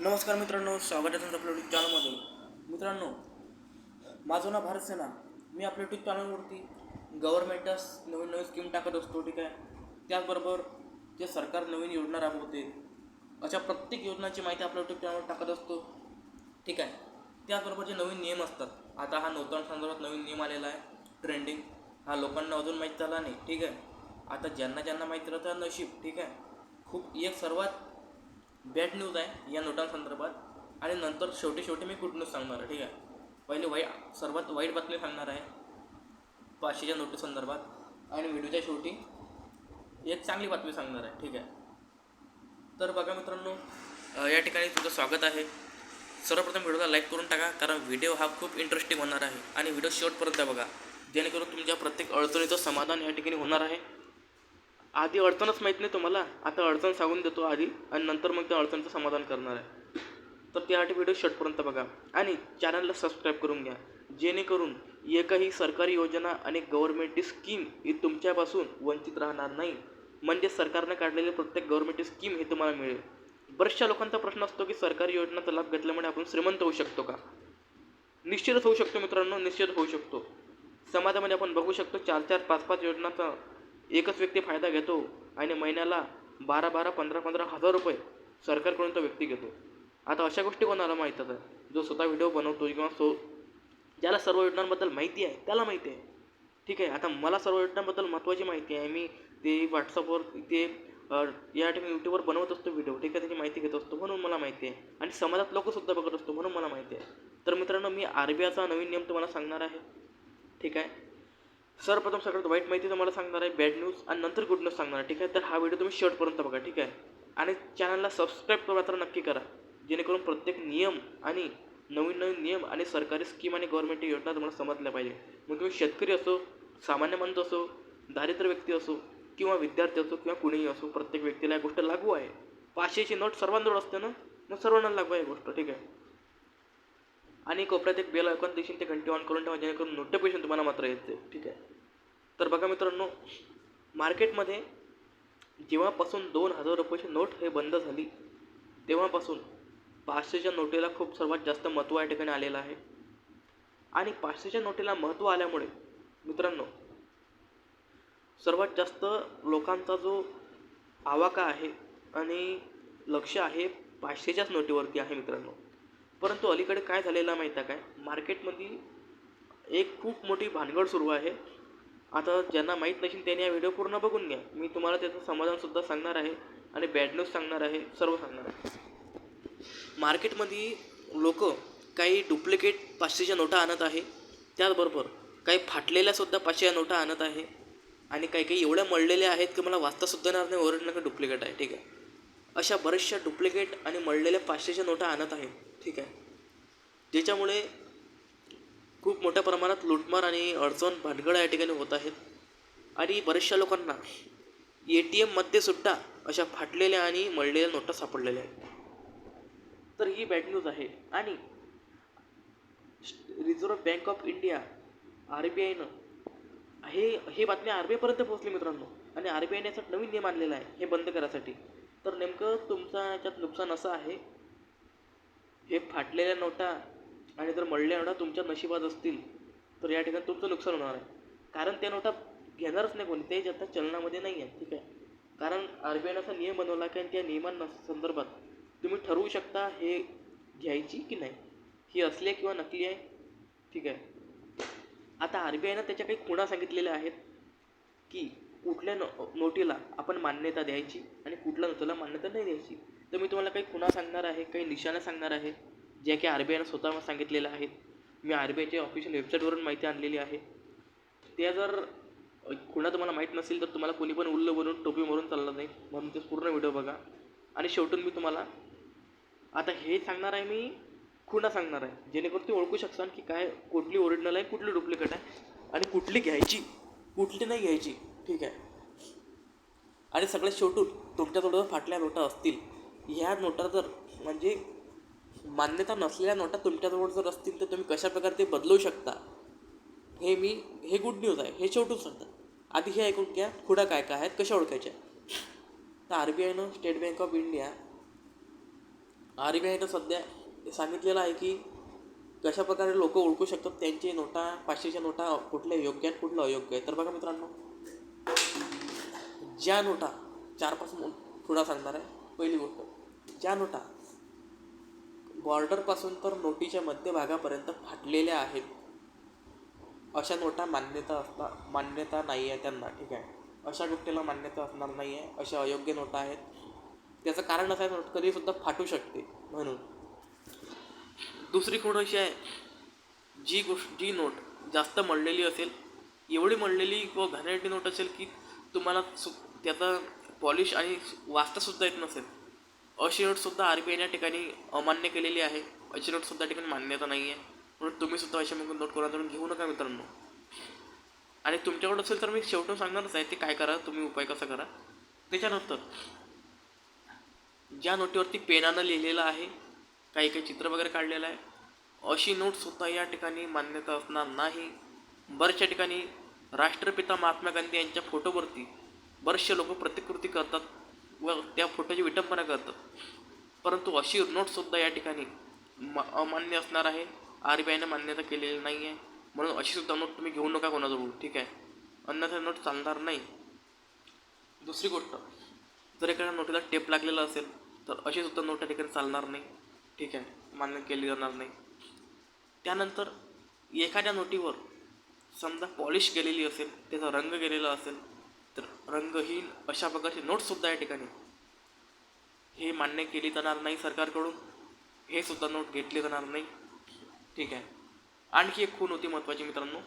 नमस्कार मित्रांनो स्वागत आहे तुमचं आपल्या यूट्यूब चॅनलमध्ये मित्रांनो माझं नाव भारत सेना. मी आपल्या यूट्यूब चॅनलवरती गव्हर्नमेंटच नवीन नवीन स्कीम टाकत असतो ठीक आहे? त्याचबरोबर जे सरकार नवीन योजना राबवते अशा प्रत्येक योजनाची माहिती आपल्या यूट्यूब चॅनलवर टाकत असतो ठीक आहे? त्याचबरोबर जे नवीन नियम असतात आता हा नूतन संदर्भात नवीन नियम आलेला आहे ट्रेंडिंग हा लोकांना अजून माहीत झाला नाही ठीक आहे? आता ज्यांना ज्यांना माहीत राहतं नशीब ठीक आहे? खूप एक सर्वात बॅड न्यूज आहे या नोटांसंदर्भात. आणि नंतर शेवटी शेवटी मी गुड न्यूज सांगणार आहे ठीक आहे? पहिले वाईट सर्वात वाईट बातमी सांगणार आहे पाचशेच्या नोटीसंदर्भात. आणि व्हिडिओच्या शेवटी एक चांगली बातमी सांगणार आहे ठीक आहे? तर बघा मित्रांनो या ठिकाणी तुझं स्वागत आहे. सर्वप्रथम व्हिडिओला लाईक करून टाका कारण व्हिडिओ हा खूप इंटरेस्टिंग होणार आहे. आणि व्हिडिओ शेवटपर्यंत बघा. जेणेकरून तुमच्या प्रत्येक अडचणीचं समाधान या ठिकाणी होणार आहे. आधी अडचणच माहीत नाही तुम्हाला. आता अडचण सांगून देतो आधी आणि नंतर मग त्या अडचणचं समाधान करणार आहे. तर त्यासाठी व्हिडिओ शेवटपर्यंत बघा. आणि चॅनलला सबस्क्राईब करून घ्या. जेणेकरून एकही सरकारी योजना आणि गव्हर्मेंटची स्कीम ही तुमच्यापासून वंचित राहणार नाही. म्हणजे सरकारने काढलेली प्रत्येक गव्हर्मेंटची स्कीम ही तुम्हाला मिळेल. बऱ्याचशा लोकांचा प्रश्न असतो की सरकारी योजनाचा लाभ घेतल्यामुळे आपण श्रीमंत होऊ शकतो का? निश्चितच होऊ शकतो मित्रांनो निश्चित होऊ शकतो. समाजामध्ये आपण बघू शकतो चार चार पाच पाच योजनाचा एकच व्यक्ती फायदा घेतो आणि महिन्याला बारा बारा पंधरा पंधरा हजार रुपये सरकारकडून तो व्यक्ती घेतो. आता अशा गोष्टी कोणाला माहीतच आहे जो स्वतः व्हिडिओ बनवतो किंवा सो ज्याला सर्व योजनांबद्दल माहिती आहे त्याला माहिती आहे. ठीक आहे आता मला सर्व योजनांबद्दल महत्त्वाची माहिती आहे. मी ते व्हॉट्सअपवर ते या ठिकाणी यूट्यूबवर बनवत असतो व्हिडिओ. ठीक आहे त्याची माहिती घेत असतो म्हणून मला माहिती आहे. आणि समाजात लोकसुद्धा बघत असतो म्हणून मला माहिती आहे. तर मित्रांनो मी आर बी आयचा नवीन नियम तुम्हाला सांगणार आहे. ठीक आहे? सर्वप्रथम सगळ्यात वाईट माहिती तुम्हाला सांगणार आहे बॅड न्यूज आणि नंतर गुड न्यूज सांगणार आहे ठीक आहे? तर हा व्हिडिओ तुम्ही शेवटपर्यंत बघा ठीक आहे? आणि चॅनलला सबस्क्राईब करा तर नक्की करा. जेणेकरून प्रत्येक नियम आणि नवीन नवीन नियम आणि सरकारी स्कीम आणि गव्हर्नमेंट योजना तुम्हाला समजल्या पाहिजे. मग तुम्ही शेतकरी असो सामान्य माणूस असो दारिद्र्य व्यक्ती असो किंवा विद्यार्थी असो किंवा कुणीही असो प्रत्येक व्यक्तीला या गोष्ट लागू आहे. पाचशेची नोट सर्वांजवळ असते ना? मग सर्वांना लागू आहे गोष्ट ठीक आहे? आणि कोपऱ्यात एक बेल ऐकून देशील ते घंटी ऑन करून ठेवा जेणेकरून नोटिफिकेशन तुम्हाला मात्र येते. ठीक आहे? तर बघा मित्रांनो मार्केटमध्ये जेव्हापासून दोन हजार रुपयाची नोट हे बंद झाली तेव्हापासून पाचशेच्या नोटेला खूप सर्वात जास्त महत्त्व या ठिकाणी आलेलं आहे. आणि पाचशेच्या नोटेला महत्त्व आल्यामुळे मित्रांनो सर्वात जास्त लोकांचा जो आवाका आहे आणि लक्ष आहे पाचशेच्याच नोटीवरती आहे मित्रांनो. परंतु अलीकडे काय झालेलं माहीत आहे काय मार्केटमध्ये एक खूप मोठी भानगड सुरू आहे. आता ज्यांना माहीत नसेल त्यांनी हा व्हिडिओ पूर्ण बघून घ्या. मी तुम्हाला त्याचं समाधानसुद्धा सांगणार आहे आणि बॅड न्यूज सांगणार आहे सर्व सांगणार आहे. मार्केटमध्ये लोक काही डुप्लिकेट पाचशेच्या नोटा आणत आहे. त्याचबरोबर काही फाटलेल्यासुद्धा पाचशेच्या नोटा आणत आहे. आणि काही काही एवढ्या मळलेल्या आहेत की मला वाचतासुद्धा येणार नाही ओरडणं का डुप्लिकेट आहे. ठीक आहे. अशा बऱ्याचशा डुप्लिकेट आणि मळलेल्या पाचशेच्या नोटा आणत आहे. ठीक आहे. ज्याच्यामुळे खूप मोठ्या प्रमाणात लुटमार आणि अडचण भानगड या ठिकाणी होत आहेत. आणि बऱ्याचशा लोकांना ए टी एममध्ये सुद्धा अशा फाटलेल्या आणि मळलेल्या नोटा सापडलेल्या आहेत. तर ही बॅड न्यूज आहे. आणि reserve bank of India R B आयनं हे ही बातमी आर बी आयपर्यंत पोहोचली मित्रांनो. आणि आर बी आयने याचा नवीन नियम आणलेला आहे हे बंद करायसाठी. तर नेमकं तुमचं याच्यात नुकसान असं आहे हे फाटलेल्या नोटा आणि जर मळल्या नोटा तुमच्या नशिबात असतील तर या ठिकाणी तुमचं नुकसान होणार आहे. कारण त्या नोटा घेणारच नाही कोणी. ते आता चलनामध्ये नाही आहे ठीक आहे. कारण आर बी आयनं असा नियम बनवला की आणि त्या नियमांना संदर्भात तुम्ही ठरवू शकता हे घ्यायची की नाही. ही असली आहे किंवा नकली आहे ठीक आहे. आता आर बी आयनं त्याच्या काही खुणा सांगितलेल्या आहेत की कुठल्या नो नोटीला आपण मान्यता द्यायची आणि कुठल्या नोटीला मान्यता नाही द्यायची. तर मी तुम्हाला काही खुणा सांगणार आहे काही निशाणा सांगणार आहे ज्या की आर बी आयनं स्वतः सांगितलेल्या आहेत मी आर बी आयच्या ऑफिशियल वेबसाईटवरून माहिती आणलेली आहे. त्या जर खुणा तुम्हाला माहीत नसेल तर तुम्हाला कोणी पण उल्ल बनवून टोपी मारून चालणार नाही. म्हणून ते पूर्ण व्हिडिओ बघा. आणि शेवटून मी तुम्हाला आता हे सांगणार आहे मी खुणा सांगणार आहे. जेणेकरून ते ओळखू शकसान की काय कुठली ओरिजिनल आहे कुठली डुप्लिकेट आहे आणि कुठली घ्यायची कुठली नाही घ्यायची. ठीक आहे. आणि सगळ्यात शेवटून तुमच्या थोडं फाटल्या नोटा असतील. ह्या नोटा जर म्हणजे मान्यता नसलेल्या नोटा तुमच्याजवळ जर असतील तर तुम्ही कशा प्रकारे ते बदलू शकता? हे मी हे गुड न्यूज आहे. हे शेवटून सांगतात. आधी हे ऐकून घ्या. खुडा काय काय आहेत कशा ओळखायच्या? तर आर बी आयनं state bank of India R B आयनं सध्या सांगितलेलं आहे की कशा प्रकारे लोक ओळखू शकतात त्यांची नोटा पाचशेच्या नोटा कुठल्या योग्य आहेत कुठलं अयोग्य आहे तर बघा मित्रांनो ज्या नोटा चारपासून पुढं सांगणार आहे पहिली गोष्ट. ज्या नोटा बॉर्डरपासून तर नोटीच्या मध्यभागापर्यंत फाटलेल्या आहेत अशा नोटा मान्यता असता मान्यता नाही आहे त्यांना ठीक आहे? अशा गोष्टीला मान्यता असणार नाही आहे अशा अयोग्य नोटा आहेत. त्याचं कारण असं आहे नोट कधीसुद्धा फाटू शकते म्हणून. दुसरी खूण अशी आहे जी गोष्ट जी नोट जास्त मळलेली असेल एवढी मळलेली व घाणेरडी नोट असेल की तुम्हाला सु त्याचा पॉलिश आणि वाचतासुद्धा येत नसेल. अशी नोटसुद्धा आर बी आयच्या ठिकाणी अमान्य केलेली आहे. अशी नोटसुद्धा ठिकाणी मान्यता नाही आहे. म्हणून तुम्हीसुद्धा अशा मग नोट कोणाकडून घेऊ नका मित्रांनो. आणि तुमच्याकडं असेल तर मी शेवटून सांगणारच आहे ते काय करा तुम्ही उपाय कसा करा. त्याच्यानंतर ज्या नोटीवरती पेनानं लिहिलेलं आहे काही काही चित्र वगैरे काढलेलं आहे अशी नोटसुद्धा या ठिकाणी मान्यता असणार नाही. बऱ्याचशा ठिकाणी राष्ट्रपिता महात्मा गांधी यांच्या फोटोवरती बरेचसे लोक प्रतिकृती करतात. व त्या फोटोची विटंबना करतात परंतु अशी नोटसुद्धा या ठिकाणी मा अमान्य असणार आहे. आर बी आयनं मान्यता केलेली नाही आहे म्हणून अशीसुद्धा नोट तुम्ही घेऊ नका कोणाजवळ. ठीक आहे? अन्यथा नोट चालणार नाही. दुसरी गोष्ट जर एखाद्या नोटीला टेप लागलेला असेल तर अशीसुद्धा नोट त्या ठिकाणी चालणार नाही. ठीक आहे? मान्य केली जाणार नाही. त्यानंतर एखाद्या नोटीवर समजा पॉलिश गेलेली असेल त्याचा रंग गेलेला असेल तर रंगहीन अशा प्रकारचे नोट्ससुद्धा या ठिकाणी. हे मान्य केली जाणार नाही सरकारकडून. हे सुद्धा नोट घेतले जाणार नाही. ठीक आहे. आणखी एक खून होती महत्त्वाची मित्रांनो.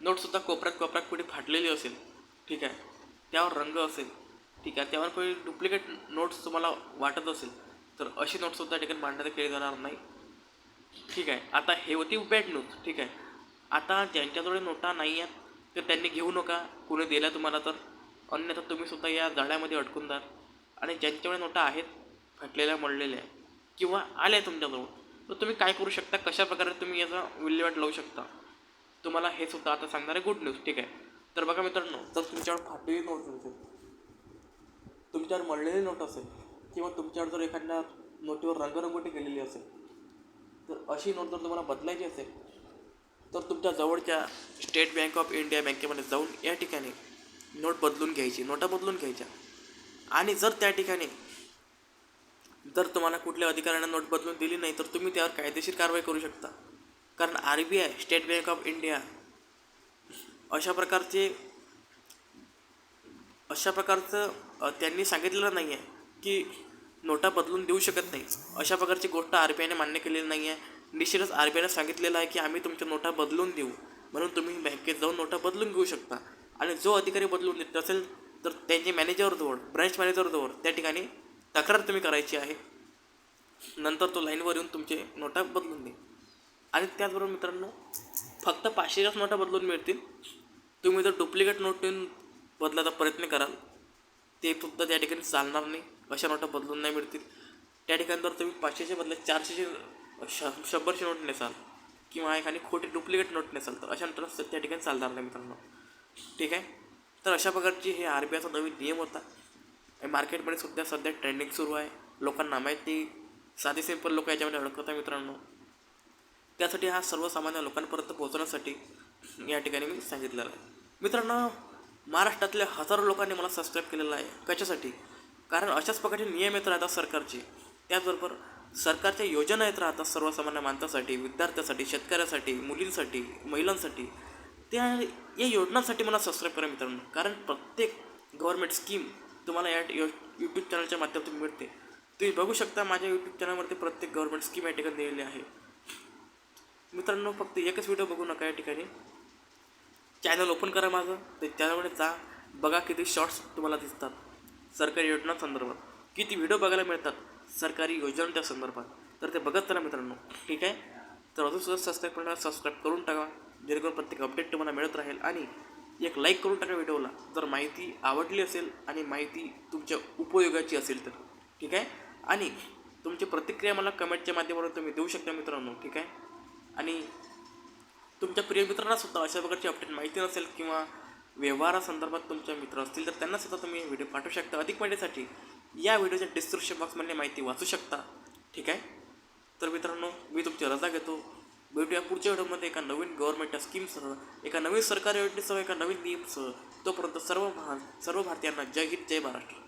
नोटसुद्धा कोपऱ्यात कोपऱ्यात कुठे फाटलेली असेल. ठीक आहे. त्यावर रंग असेल. ठीक आहे. त्यावर काही डुप्लिकेट नोट्स तुम्हाला वाटत असेल तर अशी नोटसुद्धा ठिकाणी मांडण्यात केली जाणार नाही. ठीक आहे. आता हे होती बॅड न्यूज ठीक आहे. आता ज्यांच्याजवळ नोटा नाही आहेत तर त्यांनी घेऊ नका कुणी दिला तुम्हाला तर. अन्यथा तुम्ही सुद्धा या जाळ्यामध्ये अडकून जाल आणि ज्यांच्याकडे नोटा आहेत फाटलेल्या मळलेल्या किंवा आल्या तुमच्याजवळ तर तुम्ही काय करू शकता? कशा प्रकारे तुम्ही याचा विल्हेवाट लावू शकता? तुम्हाला हे सुद्धा आता सांगणार आहे गुड न्यूज ठीक आहे? तर बघा मित्रांनो जर तुमच्यावर फाटलेली नोट असेल तुमच्यावर मळलेली नोट असेल किंवा तुमच्यावर जर एखाद्या नोटीवर रंगरंगोटी केलेली असेल तर अशी नोट जर तुम्हाला बदलायची असेल तर तुमच्या जवळच्या स्टेट बँक ऑफ इंडिया बँकेमध्ये जाऊन या ठिकाणी नोट बदलून घ्यायची नोटा बदलून घ्यायच्या. आणि जर त्या ठिकाणी जर तुम्हाला कुठल्या अधिकाऱ्यांना नोट बदलून दिली नाही तर तुम्ही त्यावर कायदेशीर कारवाई करू शकता. कारण R B I state bank of India अशा प्रकारचे अशा प्रकारचं त्यांनी सांगितलेलं नाही आहे की नोटा बदलून देऊ शकत नाही अशा प्रकारची गोष्ट आर बी आयने मान्य केलेली नाही आहे निश्चितच आर बी आयनं सांगितलेलं आहे की आम्ही तुमच्या नोटा बदलून देऊ. म्हणून तुम्ही बँकेत जाऊन नोटा बदलून घेऊ शकता. आणि जो अधिकारी बदलून देत असेल तर त्यांचे मॅनेजरजवळ ब्रँच मॅनेजरजवळ त्या ठिकाणी तक्रार तुम्ही करायची आहे. नंतर तो लाईनवर येऊन तुमचे नोटा बदलून देईल. आणि त्याचबरोबर मित्रांनो फक्त पाचशेच्याच नोटा बदलून मिळतील. तुम्ही जर डुप्लिकेट नोट देऊन बदलायचा प्रयत्न कराल ते सुद्धा त्या ठिकाणी चालणार नाही. अशा नोटा बदलून नाही मिळतील. त्या ठिकाणी जर तुम्ही पाचशेच्या बदल्यात चारशेचे श शंभरची नोट नेसाल किंवा एखादी खोटी डुप्लिकेट नोट नेसाल तर अशा नोटा त्या ठिकाणी चालणार नाही मित्रांनो. ठीक आहे? तर अशा प्रकारची हे आर बी आयचा नवीन नियम होता. मार्केटमध्ये सुद्धा सध्या ट्रेंडिंग सुरू आहे. लोकांना माहिती साधी सिंपल लोक याच्यामध्ये अडकत आहे मित्रांनो. त्यासाठी हा सर्वसामान्य लोकांपर्यंत पोहोचण्यासाठी या ठिकाणी मी सांगितलेलं आहे. मित्रांनो महाराष्ट्रातल्या हजारो लोकांनी मला सबस्क्राईब केलेलं आहे. कशासाठी? कारण अशाच प्रकारचे नियम येत राहतात सरकारचे. त्याचबरोबर सरकारच्या योजना येत राहतात सर्वसामान्य माणसासाठी विद्यार्थ्यासाठी शेतकऱ्यासाठी मुलींसाठी महिलांसाठी. त्या या योजनांसाठी मला सबस्क्राईब करा मित्रांनो. कारण प्रत्येक गव्हर्मेंट स्कीम तुम्हाला या यो यूट्यूब चॅनलच्या माध्यमातून मिळते. तुम्ही बघू शकता माझ्या यूट्यूब चॅनलवरती प्रत्येक गव्हर्मेंट स्कीम या ठिकाणी दिलेली आहे. मित्रांनो फक्त एकच व्हिडिओ बघू नका या ठिकाणी. चॅनल ओपन करा माझं. ते चॅनलमध्ये जा. बघा किती शॉर्ट्स तुम्हाला दिसतात. सरकारी योजनांसंदर्भात. किती व्हिडिओ बघायला मिळतात. सरकारी योजनांच्या संदर्भात. तर ते बघत चला मित्रांनो. ठीक आहे? तर अजून सुद्धा सबस्क्राईब करणार सबस्क्राईब करून टाका. जेणेकरून प्रत्येक अपडेट तुम्हाला मिळत राहील. आणि एक लाईक करून टाका व्हिडिओला. जर माहिती आवडली असेल आणि माहिती तुमच्या उपयोगाची असेल तर. ठीक आहे? आणि तुमची प्रतिक्रिया मला कमेंटच्या माध्यमातून तुम्ही देऊ शकता मित्रांनो. ठीक आहे? आणि तुमच्या प्रिय मित्रांना सुद्धा अशा प्रकारची अपडेट माहिती नसेल किंवा व्यवहारासंदर्भात तुमच्या मित्र असतील तर त्यांना सुद्धा तुम्ही व्हिडिओ पाठवू शकता. अधिक माहितीसाठी या व्हिडिओच्या डिस्क्रिप्शन बॉक्समधली माहिती वाचू शकता. ठीक आहे? तर मित्रांनो मी तुमची रजा घेतो. भेटूया पुढच्या व्हिडिओमध्ये एका नवीन गव्हर्नमेंटच्या स्कीमसह एका नवीन सरकारी योजनेसह एका नवीन नियमसह तोपर्यंत सर्व महान सर्व भारतीयांना जय हिंद जय महाराष्ट्र.